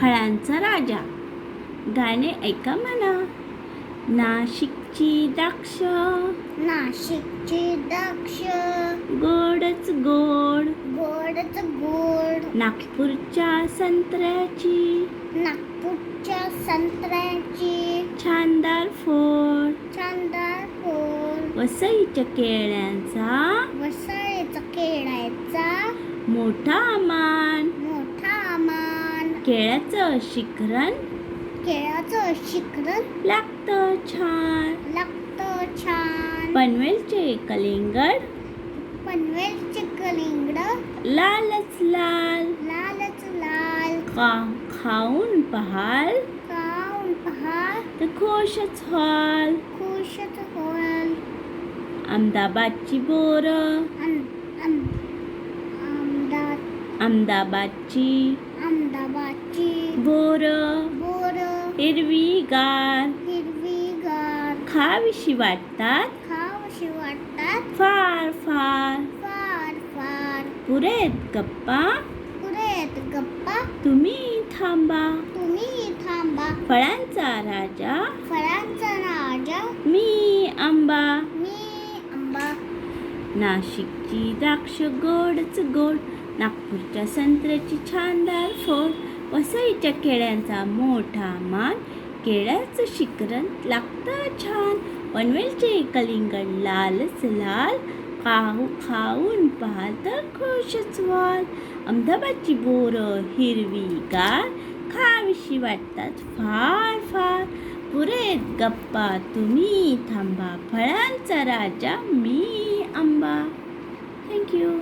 फळांचा राजा. गाणे ऐका म्हणा नाशिकची द्राक्ष. नाशिकची द्राक्ष. गोडच गोड. गोडच गोड. नागपूरच्या संत्र्याची. नागपूरच्या संत्र्याची. छानदार फोड. चांदार फूल वसईच्या केळ्यांचा. वसळीचा केळाचा मोठा मान. केळ्याचं शिखरण केळाचं शिखरण लागतं छान. लागतं छान. पनवेलचे कलिंगड? पनवेलचे कलिंगड? लालच लाल. लालच लाल. का खाऊन पहाल. काऊन पहा तर खुशच व्हाल. खुशच होईल अहमदाबादची बोर. अहमदाबाद. अहमदाबादची बोर. बोर. हिरवीगार हिरवीगार खावीशी वाटतात. खावशी वाटतात. फार फार. फार फार. पुरेत गप्पा. पुरेत गप्पा. तुम्ही थांबा. तुम्ही थांबा. फळांचा राजा. फळांचा राजा. मी आंबा. मी आंबा. नाशिकची द्राक्ष गोडच गोड. नागपूरच्या संत्र्याची छानदार फोड वसईच्या केळ्यांचा मोठा मान केळ्याचं शिखरण लागतं छान पनवेलचे कलिंगड लालच लाल खाऊ खाऊन पाहाल तर खुशच व्हाल अहमदाबादची बोरं हिरवीगार खावीशी वाटतात फार फार. पुरेत गप्पा तुम्ही थांबा फळांचा राजा मी आंबा. थँक्यू